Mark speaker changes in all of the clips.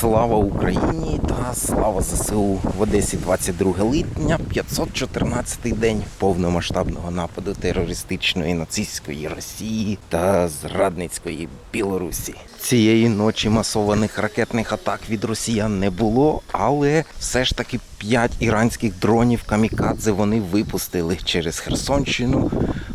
Speaker 1: Слава Україні та слава ЗСУ в Одесі 22 липня, 514-й день повномасштабного нападу терористичної нацистської Росії та зрадницької Білорусі. Цієї ночі масованих ракетних атак від росіян не було, але все ж таки п'ять іранських дронів камікадзе вони випустили через Херсонщину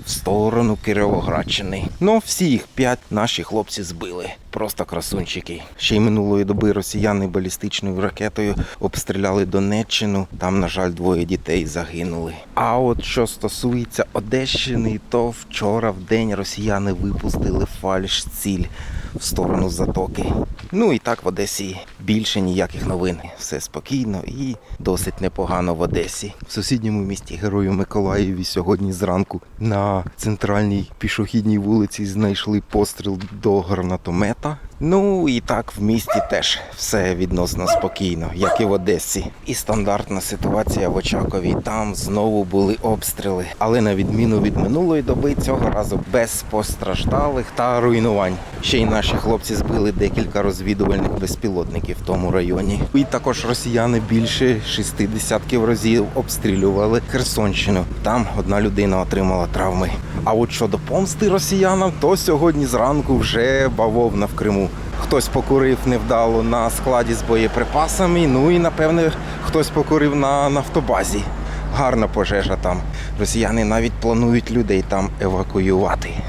Speaker 1: в сторону Кировоградщини. Ну, всі їх п'ять наші хлопці збили. Просто красунчики. Ще й минулої доби росіяни балістичною ракетою обстріляли Донеччину. Там, на жаль, двоє дітей загинули. А от що стосується Одещини, то вчора в день росіяни випустили фальш ціль в сторону затоки. Ну і так в Одесі більше ніяких новин. Все спокійно і досить непогано в Одесі. В сусідньому місті Герою Миколаєві сьогодні зранку на центральній пішохідній вулиці знайшли постріл до гранатомета. Ну і так в місті теж все відносно спокійно, як і в Одесі. І стандартна ситуація в Очакові. Там знову були обстріли, але на відміну від минулої доби, цього разу без постраждалих та руйнувань. Ще й наші хлопці збили декілька розвідувальних безпілотників в тому районі. І також росіяни більше шести десятків разів обстрілювали Херсонщину. Там одна людина отримала травми. А от щодо помсти росіянам, то сьогодні зранку вже бавовна в Криму. Хтось покурив невдало на складі з боєприпасами. Ну і напевне хтось покурив на нафтобазі. Гарна пожежа там. Росіяни навіть планують людей там евакуювати.